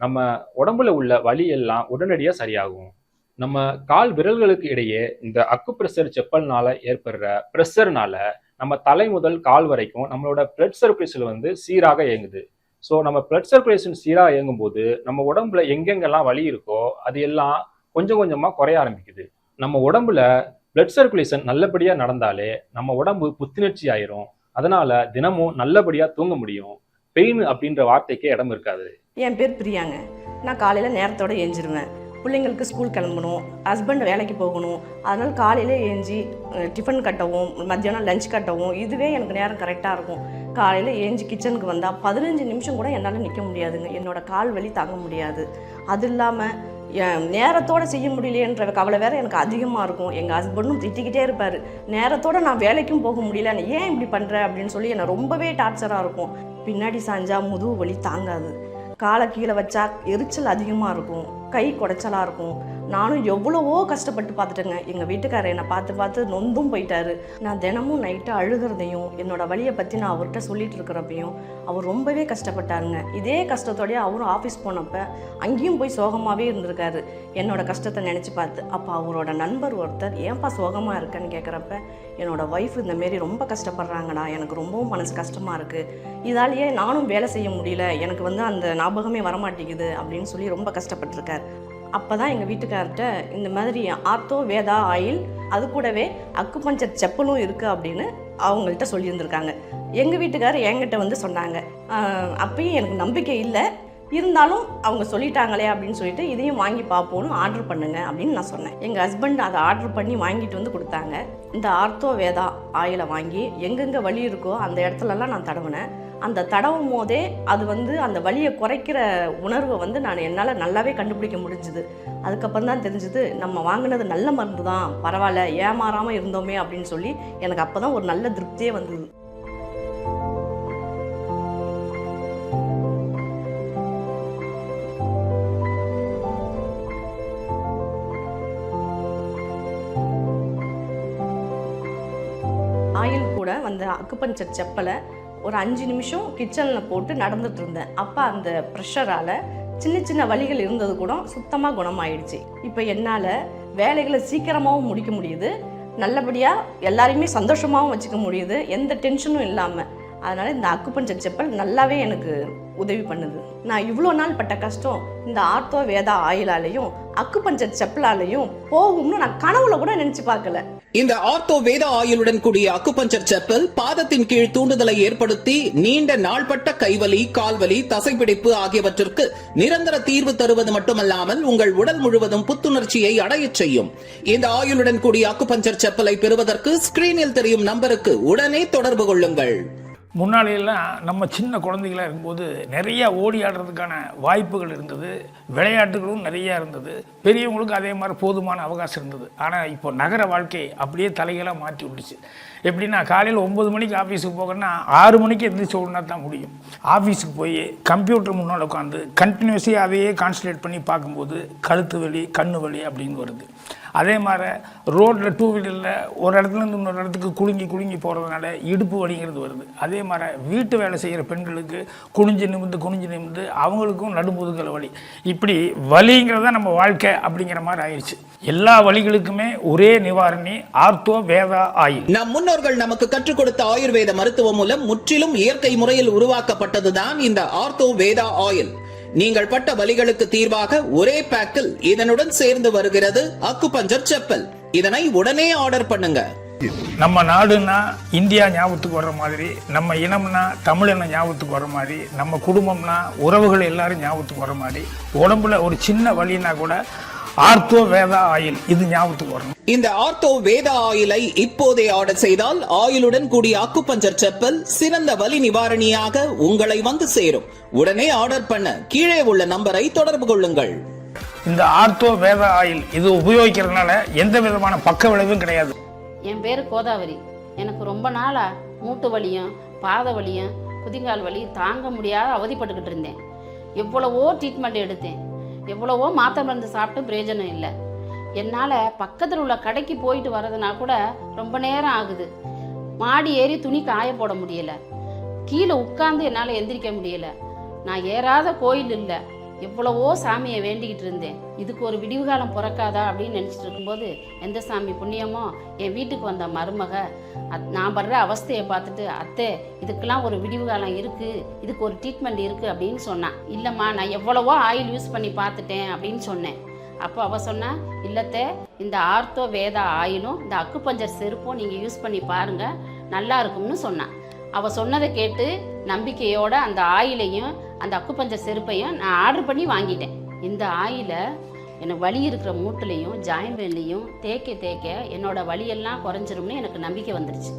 நம்ம உடம்புல உள்ள வலி எல்லாம் உடனடியாக சரியாகும். நம்ம கால் விரல்களுக்கு இடையே இந்த அக்குப்ரெஷர் செப்பல்னால ஏற்படுற ப்ரெஷர்னால நம்ம தலை முதல் கால் வரைக்கும் நம்மளோட பிளட் சர்க்குலேஷன் வந்து சீராக இயங்குது. ஸோ நம்ம பிளட் சர்க்குலேஷன் சீராக இயங்கும் போது நம்ம உடம்புல எங்கெங்கெல்லாம் வலி இருக்கோ அது எல்லாம் கொஞ்சம் கொஞ்சமாக குறைய ஆரம்பிக்குது. நம்ம உடம்புல பிளட் சர்க்குலேஷன் நல்லபடியாக நடந்தாலே நம்ம உடம்பு புத்துணர்ச்சி ஆயிரும். அதனால தினமும் நல்லபடியாக தூங்க முடியும். பெயின் அப்படின்ற வார்த்தைக்கே இடம் இருக்காது. என் பேர் பிரியாங்க. நான் காலையில் நேரத்தோட ஏஞ்சிருவேன் பிள்ளைங்களுக்கு ஸ்கூல் கிளம்பணும். ஹஸ்பண்ட் வேலைக்கு போகணும். அதனால் காலையில் ஏஞ்சி டிஃபன் கட்டவும் மத்தியானம் லஞ்ச் கட்டவும் இதுவே எனக்கு நேரம் கரெக்டாக இருக்கும். காலையில் ஏஞ்சி கிச்சனுக்கு வந்தால் பதினஞ்சு நிமிஷம் கூட என்னால் நிற்க முடியாதுங்க. என்னோட கால் வலி தாங்க முடியாது. அது இல்லாமல் நேரத்தோடு நேரத்தோட செய்ய முடியலையன்ற கவலை வேற எனக்கு அதிகமாக இருக்கும். எங்கள் ஹஸ்பண்டும் திட்டிக்கிட்டே இருப்பார். நேரத்தோட நான் வேலைக்கும் போக முடியல. நான் ஏன் இப்படி பண்ணுற அப்படின்னு சொல்லி என்னை ரொம்பவே டார்ச்சராக இருக்கும். பின்னாடி சாஞ்சால் முதுகு வலி தாங்காது. காலை கீழே வச்சா எரிச்சல் அதிகமாக இருக்கும். கை குடைச்சலாக இருக்கும். நானும் எவ்வளவோ கஷ்டப்பட்டு பார்த்துட்டேங்க. எங்கள் வீட்டுக்காரர் என்னை பார்த்து பார்த்து நொந்தும் போயிட்டாரு. நான் தினமும் நைட்டு அழுகிறதையும் என்னோடய வழியை பற்றி நான் அவர்கிட்ட சொல்லிட்டு இருக்கிறப்பையும் அவர் ரொம்பவே கஷ்டப்பட்டாருங்க. இதே கஷ்டத்தோடய அவரும் ஆஃபீஸ் போனப்ப அங்கேயும் போய் சோகமாகவே இருந்திருக்காரு. என்னோடய கஷ்டத்தை நினச்சி பார்த்து அப்போ அவரோட நண்பர் ஒருத்தர் ஏன்பா சோகமாக இருக்கேன்னு கேட்குறப்ப என்னோட ஒய்ஃப் இந்த மாரி ரொம்ப கஷ்டப்படுறாங்கடா. எனக்கு ரொம்பவும் மனசு கஷ்டமாக இருக்குது இதாலேயே நானும் வேலை செய்ய முடியல. எனக்கு வந்து அந்த ஞாபகமே வரமாட்டேங்குது. அப்படின்னு சொல்லி ரொம்ப கஷ்டப்பட்டிருக்கார். அப்போ தான் எங்கள் வீட்டுக்கார்ட்ட இந்த மாதிரி ஆர்த்தோ வேதா ஆயில் அது கூடவே அக்குபஞ்சர் செப்பலும் இருக்குது அப்படின்னு அவங்கள்ட்ட சொல்லியிருந்திருக்காங்க. எங்கள் வீட்டுக்காரர் என்கிட்ட வந்து சொன்னாங்க. அப்பயும் எனக்கு நம்பிக்கை இல்லை. இருந்தாலும் அவங்க சொல்லிட்டாங்களே அப்படின்னு சொல்லிட்டு இதையும் வாங்கி பார்ப்போன்னு ஆர்டர் பண்ணுங்க அப்படின்னு நான் சொன்னேன். எங்கள் ஹஸ்பண்ட் அதை ஆர்டர் பண்ணி வாங்கிட்டு வந்து கொடுத்தாங்க. இந்த ஆர்த்தோ வேதா ஆயிலை வாங்கி எங்கெங்கே வலி இருக்கோ அந்த இடத்துலலாம் நான் தடவினேன். அந்த தடவும் போதே அது வந்து அந்த வலியை குறைக்கிற உணர்வை வந்து நான் என்னால் நல்லாவே கண்டுபிடிக்க முடிஞ்சுது. அதுக்கப்புறம் தான் தெரிஞ்சுது நம்ம வாங்கினது நல்ல மருந்து தான் பரவாயில்ல ஏமாறாமல் இருந்தோமே அப்படின்னு சொல்லி எனக்கு அப்போ தான் ஒரு நல்ல திருப்தியே வந்தது. ஆயில் கூட வந்து அக்குபஞ்சர் செப்பலை ஒரு அஞ்சு நிமிஷம் கிச்சனில் போட்டு நடந்துட்டு இருந்தேன் அப்போ அந்த ப்ரெஷரால் சின்ன சின்ன வழிகள் இருந்தது கூட சுத்தமாக குணமாயிடுச்சு. இப்போ என்னால் வேலைகளை சீக்கிரமாகவும் முடிக்க முடியுது. நல்லபடியாக எல்லாரையுமே சந்தோஷமாகவும் வச்சுக்க முடியுது. எந்த டென்ஷனும் இல்லாமல் அதனால் இந்த அக்குப்பஞ்சர் செப்பல் நல்லாவே எனக்கு உதவி பண்ணுது. நான் இவ்வளோ நாள் பட்ட கஷ்டம் இந்த ஆர்த்தோ வேதா ஆயிலாலையும் அக்குபஞ்சர் செப்பலாலையும் போகும்னு நான் கனவுல கூட நினைச்சு பார்க்கல. இந்த ஆர்த்தோ வேத ஆயுளுடன் கூடிய அக்குபஞ்சர் செப்பல் பாதத்தின் கீழ் தூண்டுதலை ஏற்படுத்தி நீண்ட நாள்பட்ட கைவலி கால்வலி தசைப்பிடிப்பு ஆகியவற்றிற்கு நிரந்தர தீர்வு தருவது மட்டுமல்லாமல் உங்கள் உடல் முழுவதும் புத்துணர்ச்சியை அடையச் செய்யும். இந்த ஆயுளுடன் கூடிய அக்குபஞ்சர் செப்பலை பெறுவதற்கு ஸ்கிரீனில் தெரியும் நம்பருக்கு உடனே தொடர்பு கொள்ளுங்கள். முன்னாடியெல்லாம் நம்ம சின்ன குழந்தைகளாக இருக்கும்போது நிறையா ஓடி ஆடுறதுக்கான வாய்ப்புகள் இருந்தது. விளையாட்டுகளும் நிறையா இருந்தது. பெரியவங்களுக்கும் அதே மாதிரி போதுமான அவகாசம் இருந்தது. ஆனால் இப்போ நகர வாழ்க்கை அப்படியே தலைகளாக மாற்றி விட்டுச்சு. எப்படின்னா காலையில் ஒம்பது மணிக்கு ஆஃபீஸுக்கு போகணும்னா ஆறு மணிக்கு எழுந்திரிச்சு ஓடினா தான் முடியும். ஆஃபீஸுக்கு போய் கம்ப்யூட்டர் முன்னால் உட்காந்து கண்டினியூஸாக அதையே கான்சன்ட்ரேட் பண்ணி பார்க்கும்போது கழுத்து வலி கண்ணு வலி அப்படின்னு வருது. அதே மாதிரி ரோட்டில் டூ வீலரில் ஒரு இடத்துல இருந்து இன்னொரு இடத்துக்கு குலுங்கி குலுங்கி போகிறதுனால இடுப்பு வலிங்கிறது வருது. அதே மாதிரி வீட்டு வேலை செய்கிற பெண்களுக்கு குனிஞ்சு நிமிந்து குனிஞ்சு நிமிந்து அவங்களுக்கும் நடுமுதுகல் வலி. இப்படி வலிங்கிறது தான் நம்ம வாழ்க்கை அப்படிங்கிற மாதிரி ஆயிடுச்சு எல்லா வழிகளுக்குமே ஒரே நிவாரணி ஆர்த்தோ வேதா ஆயில் நம் முன்னோர்கள் நமக்கு கற்றுக் கொடுத்த ஆயுர்வேத மருத்துவம் மூலம் முற்றிலும் இயற்கை முறையில் உருவாக்கப்பட்டதுதான் இந்த ஆர்த்தோ வேதா ஆயில். நீங்கள் பட்ட வலிகளுக்கு தீர்வாக ஒரே பேக்கில் இதனுடன் சேர்ந்து வருகிறது அக்கு பஞ்சர் செப்பல். இதனை உடனே ஆர்டர் பண்ணுங்க. நம்ம நாடுன்னா இந்தியா ஞாபகத்துக்கு வர்ற மாதிரி நம்ம இனம்னா தமிழின ஞாபகத்துக்கு வர்ற மாதிரி நம்ம குடும்பம்னா உறவுகள் எல்லாரும் ஞாபகத்துக்கு வர மாதிரி உடம்புல ஒரு சின்ன வழினா கூட ஆர்த்தோ வேதா ஆயில். இது ஞாபகத்துக்கு வரணும். இந்த ஆர்த்தோ வேதா ஆயிலை இப்போதே ஆர்டர் செய்தால் ஆயிலுடன் கூடிய அக்குபஞ்சர் செப்பல் சிறந்த வலி நிவாரணியாக உங்களை வந்து சேரும். உடனே ஆர்டர் பண்ண கீழே உள்ள நம்பரை தொடர்பு கொள்ளுங்கள். இந்த ஆர்த்தோ வேதா ஆயில் இது உபயோகிக்கிறதுனால எந்த விதமான பக்க விளைவும் கிடையாது. என் பேர் கோதாவரி. எனக்கு ரொம்ப நாளா மூட்டு வலியும் பாத வலியும் குதிங்கால் வலி தாங்க முடியாத அவதிப்பட்டுக்கிட்டு இருந்தேன். எவ்வளவோ ட்ரீட்மெண்ட் எடுத்தேன். எவ்வளவோ மாத்திரை மருந்து சாப்பிட்டு பிரயோஜனம் இல்லை. என்னால் பக்கத்தில் உள்ள கடைக்கு போயிட்டு வர்றதுனா கூட ரொம்ப நேரம் ஆகுது. மாடி ஏறி துணி காய போட முடியலை. கீழே உட்காந்து என்னால் எந்திரிக்க முடியல. நான் ஏறாத கோயில் இல்லை. எவ்வளவோ சாமியை வேண்டிக்கிட்டு இருந்தேன். இதுக்கு ஒரு விடிவு காலம் பிறக்காதா அப்படின்னு நினச்சிட்டு இருக்கும்போது எந்த சாமி புண்ணியமோ? என் வீட்டுக்கு வந்த மருமக. அத் நான் படுற அவஸ்தையை பார்த்துட்டு அத்தை இதுக்கெல்லாம் ஒரு விடிவு காலம் இருக்குது இதுக்கு ஒரு ட்ரீட்மெண்ட் இருக்குது அப்படின்னு சொன்னான் இல்லைம்மா நான் எவ்வளவோ ஆயில் யூஸ் பண்ணி பார்த்துட்டேன் அப்படின்னு சொன்னேன். அப்போ அவள் சொன்னால் இல்லத்தே இந்த ஆர்த்தோ வேதா ஆயிலும் இந்த அக்குப்பஞ்சர் செருப்பும் நீங்கள் யூஸ் பண்ணி பாருங்கள் நல்லா இருக்கும்னு சொன்னான் அவள் சொன்னதை கேட்டு நம்பிக்கையோட அந்த ஆயிலையும் அந்த அக்குப்பஞ்ச செருப்பையும் நான் ஆர்டர் பண்ணி வாங்கிட்டேன். இந்த ஆயிலை எனக்கு வலி இருக்கிற மூட்டுலையும் ஜாயின் வேலையும் தேய்க்க தேய்க்க என்னோட வலியெல்லாம் குறைஞ்சிரும்னு எனக்கு நம்பிக்கை வந்துருச்சு.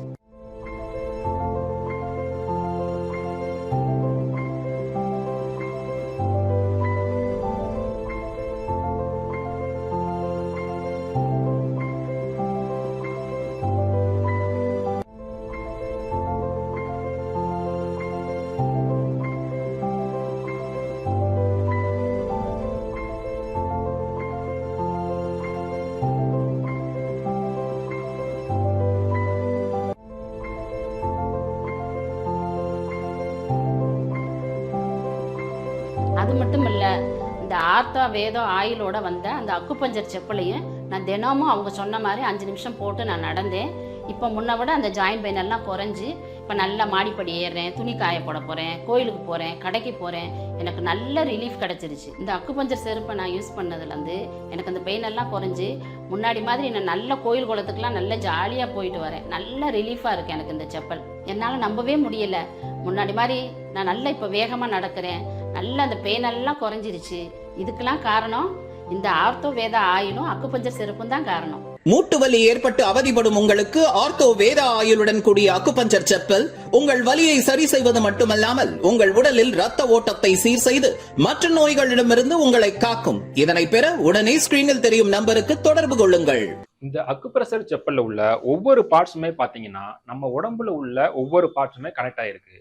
இந்த வேதம் ஆயிலோட வந்த அந்த அக்குப்பஞ்சர் செப்பலையும் நான் தினமும் அவங்க சொன்ன மாதிரி அஞ்சு நிமிஷம் போட்டு நான் நடந்தேன். இப்போ முன்ன விட அந்த ஜாயின் பெயின் எல்லாம் குறைஞ்சி இப்போ நல்லா மாடிப்படி ஏறுறேன் துணி காய போட போகிறேன் கோயிலுக்கு போகிறேன் கடைக்கு போகிறேன் எனக்கு நல்ல ரிலீஃப் கிடச்சிருச்சு. இந்த அக்குப்பஞ்சர் செருப்பை நான் யூஸ் பண்ணதுலேருந்து எனக்கு அந்த பெயின் எல்லாம் குறைஞ்சி முன்னாடி மாதிரி நான் நல்ல கோயில் குளத்துக்குலாம் நல்ல ஜாலியாக போயிட்டு வரேன். நல்ல ரிலீஃபாக இருக்குது எனக்கு இந்த செப்பல். என்னால் நம்பவே முடியல. முன்னாடி மாதிரி நான் நல்லா இப்போ வேகமாக நடக்கிறேன். நல்லா அந்த பெயின் எல்லாம் குறைஞ்சிருச்சு. இதுக்கெல்லாம் காரணம் இந்த ஆர்த்தோ வேதா ஆயிலும் அக்குப்பஞ்சர் செருப்பும் தான் காரணம். மூட்டு வலி ஏற்பட்டு அவதிப்படும் உங்களுக்கு ஆர்த்தோ வேதா ஆயுளுடன் கூடிய அக்குபஞ்சர் செப்பல் உங்கள் வலியை சரி செய்வது மட்டுமல்லாமல் உங்கள் உடலில் ரத்த ஓட்டத்தை சீர் செய்து மற்ற நோய்களிடமிருந்து உங்களை காக்கும். இதனை பெற உடனே ஸ்கிரீனில் தெரியும் நம்பருக்கு தொடர்பு கொள்ளுங்கள். இந்த அக்குப்ரெஷர் செப்பல்ல உள்ள ஒவ்வொரு பார்ட்ஸுமே பாத்தீங்கன்னா நம்ம உடம்புல உள்ள ஒவ்வொரு பார்ட்ஸுமே கனெக்ட் ஆயிருக்கு.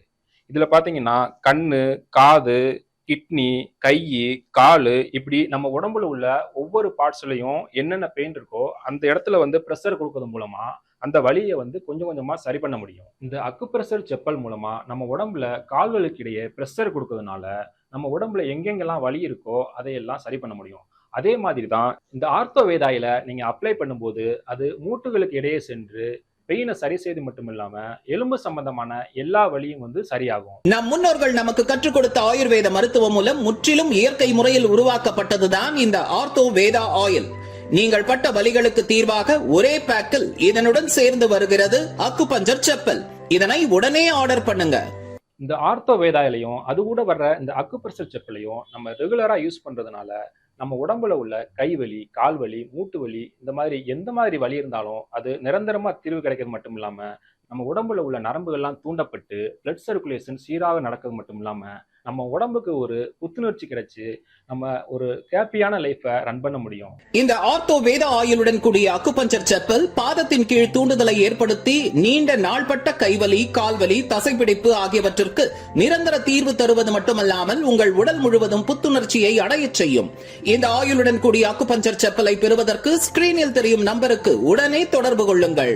இதுல பாத்தீங்கன்னா கண்ணு காது கிட்னி கை கால் இப்படி நம்ம உடம்புல உள்ள ஒவ்வொரு பார்ட்ஸ்லையும் என்னென்ன பெயின் இருக்கோ அந்த இடத்துல வந்து ப்ரெஷர் கொடுக்கறது மூலமா அந்த வலியை வந்து கொஞ்சம் கொஞ்சமாக சரி பண்ண முடியும். இந்த அக்குப்ரெஷர் செப்பல் மூலமா நம்ம உடம்புல கால்களுக்கு இடையே ப்ரெஷர் கொடுக்கறதுனால நம்ம உடம்புல எங்கெங்கெல்லாம் வலி இருக்கோ அதையெல்லாம் சரி பண்ண முடியும். அதே மாதிரி தான் இந்த ஆர்த்தோ வேதாயில நீங்க அப்ளை பண்ணும்போது அது மூட்டுகளுக்கு இடையே சென்று பெயினை சரி செய்து மட்டும் இல்லாம எலும்பு சம்பந்தமான எல்லா வலியும் வந்து சரியாகும். நம் முன்னோர்கள் நமக்கு கற்றுக் கொடுத்த ஆயுர்வேத மருத்துவம் மூலம் முற்றிலும் இயற்கை முறையில் உருவாக்கப்பட்டதுதான் இந்த ஆர்த்தோ வேதா ஆயில். நீங்கள் பட்ட வலிகளுக்கு தீர்வாக ஒரே பேக்கில் இதனுடன் சேர்ந்து வருகிறது அக்குபஞ்சர் செப்பல். இதனை உடனே ஆர்டர் பண்ணுங்க. இந்த ஆர்த்தோ வேதாயிலையும் அது கூட வர்ற இந்த அக்குப்ரெஷர் செப்பலையும் நம்ம ரெகுலரா யூஸ் பண்றதுனால நம்ம உடம்புல உள்ள கை வலி கால் வலி மூட்டு வலி இந்த மாதிரி எந்த மாதிரி வலி இருந்தாலும் அது நிரந்தரமா தீர்வு கிடைக்கிறது மட்டும் இல்லாம நம்ம உடம்புல உள்ள நரம்புகள்லாம் தூண்டப்பட்டு பிளட் சர்க்குலேஷன் சீராக நடக்கிறது மட்டும் இல்லாமல் நம்ம உடம்புக்கு ஒரு புத்துணர்ச்சி கிடைச்சு நம்ம ஒரு ஹாப்பியான லைஃபை ரன் பண்ண முடியும். இந்த ஆர்த்தோ வேத ஆயுளுடன் கூடிய அக்குபஞ்சர் செப்பல் பாதத்தின் கீழ் தூண்டுதலை ஏற்படுத்தி நீண்ட நாள்பட்ட கைவலி கால்வலி தசைப்பிடிப்பு ஆகியவற்றிற்கு நிரந்தர தீர்வு தருவது மட்டுமல்லாமல் உங்கள் உடல் முழுவதும் புத்துணர்ச்சியை அடையச் செய்யும். இந்த ஆயுளுடன் கூடிய அக்குபஞ்சர் செப்பலை பெறுவதற்கு ஸ்கிரீனில் தெரியும் நம்பருக்கு உடனே தொடர்பு கொள்ளுங்கள்.